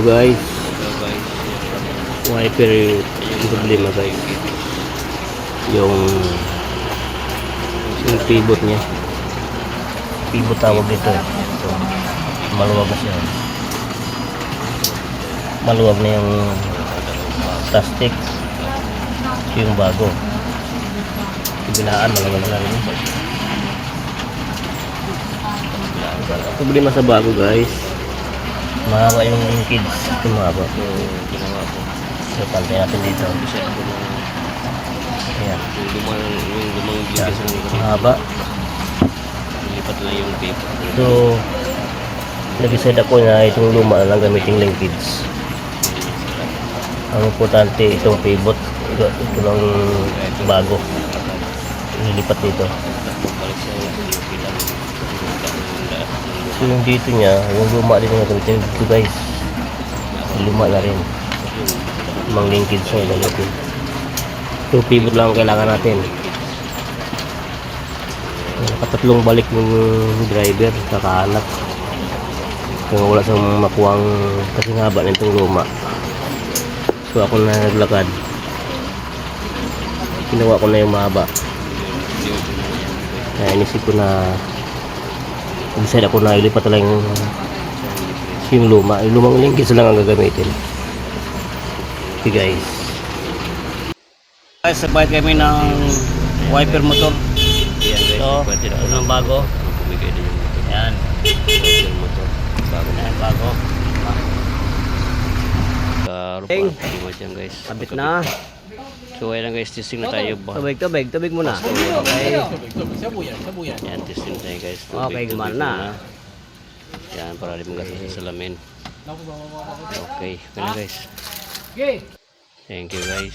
to guys. Wiper yung problema guys. Yung yung pivot niya. Pivot tawag dito. eh. Ito. Maluwag na siya. Maluwag na yung plastic. Yung bago. Binaan, maluwag na rin. Problema sa bago guys. Mahaba yung kids. Mahaba. So, ginawa ko. So, pantay natin dito. Design ko ng Ayan. yung lumang, yung lumang Yan. gligas ng Mahaba. Lipat lang yung paper. So, nag-decide ako na itong luma lang gamitin linkids. Ang importante itong pivot. Ito, ito lang bago. Nilipat dito. Balik sa. So, yung dito niya, yung luma din na gamitin dito guys. Luma na rin. Mang linkids na gamitin. Yung pivot lang ang kailangan natin. Nakatatlong balik yung driver, kakahanap. Kung wala sa makuwang kasi haba nitong luma. So ako na naglakad. Ginawa ko na yung mahaba. Kaya inisip ko na decide ako na ilipat na lang yung, yung luma. Yung lumang linggis lang ang gagamitin. Okay guys. Guys, sabay kami ng wiper motor. So, ito ng bago. Yan. Yung motor. Bago na. Yan, bago. Karo Ting. pa. Di mo dyan guys. Kabit na. So ayun lang guys. Testing na tayo ba? Tubig, tubig. Tubig muna. Okay. Yan. Testing tayo guys. Okay, Tubig, gumana tubig na. Yan. Para di magatas sa salamin. Okay. Okay na guys. Thank you guys.